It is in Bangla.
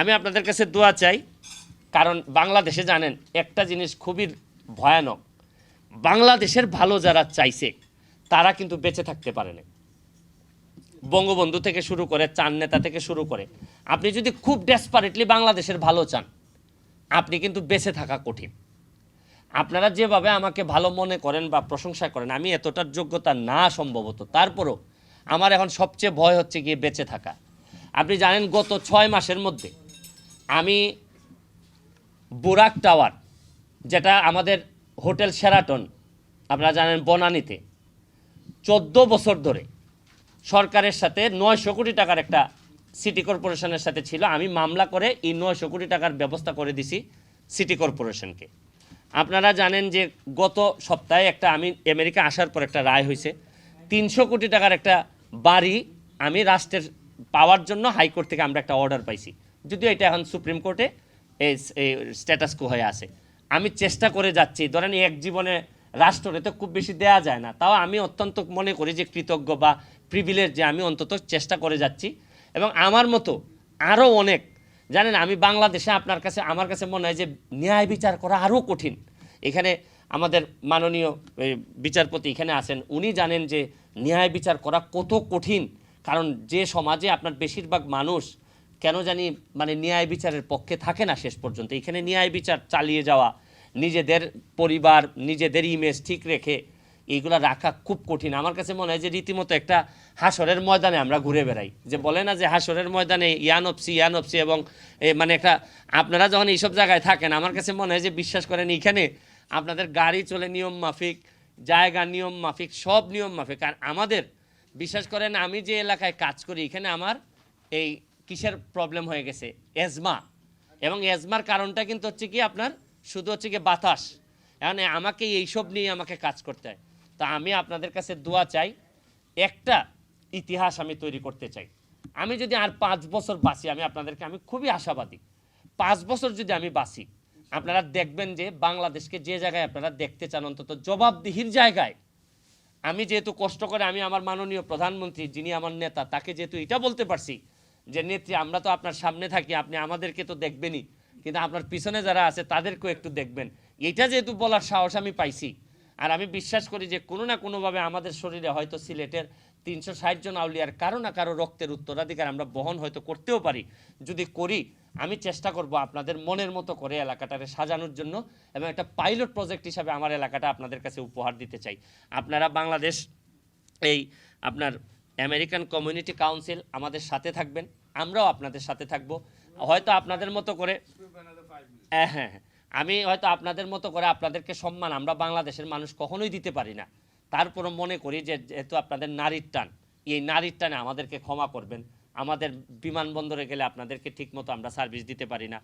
আমি আপনাদের কাছে দোয়া চাই, কারণ বাংলাদেশে জানেন, একটা জিনিস খুবই ভয়ানক। বাংলাদেশের ভালো যারা চাইছে, তারা কিন্তু বেঁচে থাকতে পারে না বঙ্গবন্ধু থেকে শুরু করে চান নেতা থেকে শুরু করে, আপনি যদি খুব ডেসপারেটলি বাংলাদেশের ভালো চান, আপনি কিন্তু বেঁচে থাকা কঠিন। আপনারা যেভাবে আমাকে ভালো মনে করেন বা প্রশংসা করেন, আমি এতটার যোগ্যতা না সম্ভবত। তারপরও আমার এখন সবচেয়ে ভয় হচ্ছে গিয়ে বেঁচে থাকা। আপনি জানেন, গত ছয় মাসের মধ্যে আমি বুরাক টাওয়ার, যেটা আমাদের হোটেল সেরাটন আপনারা জানেন বনানীতে, চোদ্দ বছর ধরে সরকারের সাথে নয়শো কোটি টাকার একটা সিটি কর্পোরেশনের সাথে ছিল। আমি মামলা করে এই নয়শো কোটি টাকার ব্যবস্থা করে দিছি সিটি কর্পোরেশনকে। আপনারা জানেন যে গত সপ্তাহে একটা আমি আমেরিকা আসার পর একটা রায় হয়েছে। তিনশো কোটি টাকার একটা বাড়ি আমি রাষ্ট্রের পাওয়ার জন্য হাইকোর্ট থেকে আমরা একটা অর্ডার পাইছি। যদিও এটা এখন সুপ্রিম কোর্টে এই স্ট্যাটাস কো হয়ে আছে। আমি চেষ্টা করে যাচ্ছি, ধরেন এক জীবনে রাষ্ট্রে তো খুব বেশি দেয়া যায় না, তাও আমি অত্যন্ত মনে করি যে কৃতজ্ঞ বা প্রিভিলেজ যে আমি অন্তত চেষ্টা করে যাচ্ছি। এবং আমার মতো আরও অনেক, জানেন আমি বাংলাদেশে আপনার কাছে, আমার কাছে মনে হয় যে ন্যায় বিচার করা আরও কঠিন। এখানে আমাদের মাননীয় বিচারপতি এখানে আছেন, উনি জানেন যে ন্যায় বিচার করা কত কঠিন। কারণ যে সমাজে আপনার বেশিরভাগ মানুষ কেন জানি মানে ন্যায় বিচারের পক্ষে থাকে না শেষ পর্যন্ত। এখানে ন্যায় বিচার চালিয়ে যাওয়া, নিজেদের পরিবার, নিজেদের ইমেজ ঠিক রেখে এইগুলা রাখা খুব কঠিন। আমার কাছে মনে হয় যে রীতিমতো একটা হাসরের ময়দানে আমরা ঘুরে বেড়াই। যে বলে না যে হাসরের ময়দানে ইয়ানপসি ইয়ানপসি এবং মানে একটা, আপনারা যখন এইসব জায়গায় থাকেন, আমার কাছে মনে হয় যে বিশ্বাস করেন এখানে আপনাদের গাড়ি চলে নিয়ম মাফিক, জায়গা নিয়ম মাফিক, সব নিয়ম মাফিক। আর আমাদের, বিশ্বাস করেন আমি যে এলাকায় কাজ করি, এখানে আমার এই কিসের প্রবলেম হয়ে গেছে? এজমা। এবং এজমার কারণটা কিন্তু হচ্ছে কি আপনার? শুধু হচ্ছে কি বাতাস। এখন আমাকে এইসব নিয়ে আমাকে কাজ করতে হয়। তা আমি আপনাদের কাছে দোয়া চাই, একটা ইতিহাস আমি তৈরি করতে চাই। আমি যদি আর পাঁচ বছর বাঁচি, আমি আপনাদেরকে, আমি খুবই আশাবাদী। পাঁচ বছর যদি আমি বাঁচি, আপনারা দেখবেন যে বাংলাদেশকে যে জায়গায় আপনারা দেখতে চান, অন্তত জবাবদিহির জায়গায়, আমি যেহেতু কষ্ট করে, আমি আমার মাননীয় প্রধানমন্ত্রী, যিনি আমার নেতা, তাকে যেহেতু এটা বলতে পারছি যে, নেত্রী, আমরা তো আপনার সামনে থাকি, আপনি আমাদেরকে তো দেখবেনই। কিন্তু আপনার পিছনে যারা আছে, তাদেরকেও একটু দেখবেন। এটা যেহেতু বলার সাহস আমি পাইছি। আর আমি বিশ্বাস করি যে, কোনো না কোনোভাবে আমাদের শরীরে হয়তো সিলেটের তিনশো ষাট জন আউলিয়ার কারও না কারও রক্তের উত্তরাধিকার আমরা বহন হয়তো করতেও পারি। যদি করি, আমি চেষ্টা করব আপনাদের মনের মতো করে এলাকাটাকে সাজানোর জন্য এবং একটা পাইলট প্রজেক্ট হিসাবে আমার এলাকাটা আপনাদের কাছে উপহার দিতে চাই। আপনারা বাংলাদেশ এই আপনার আমেরিকান কমিউনিটি কাউন্সিল আমাদের সাথে থাকবেন, আমরাও আপনাদের সাথে থাকব। হয়তো আপনাদের মতো করে হ্যাঁ হ্যাঁ হ্যাঁ। আমি হয়তো আপনাদের মতো করে আপনাদেরকে সম্মান, আমরা বাংলাদেশের মানুষ কখনোই দিতে পারি না। তারপরও মনে করি যে যেহেতু আপনাদের নারীর টান, এই নারীর টানে আমাদেরকে ক্ষমা করবেন। আমাদের বিমানবন্দরে গেলে আপনাদেরকে ঠিকমতো আমরা সার্ভিস দিতে পারি না।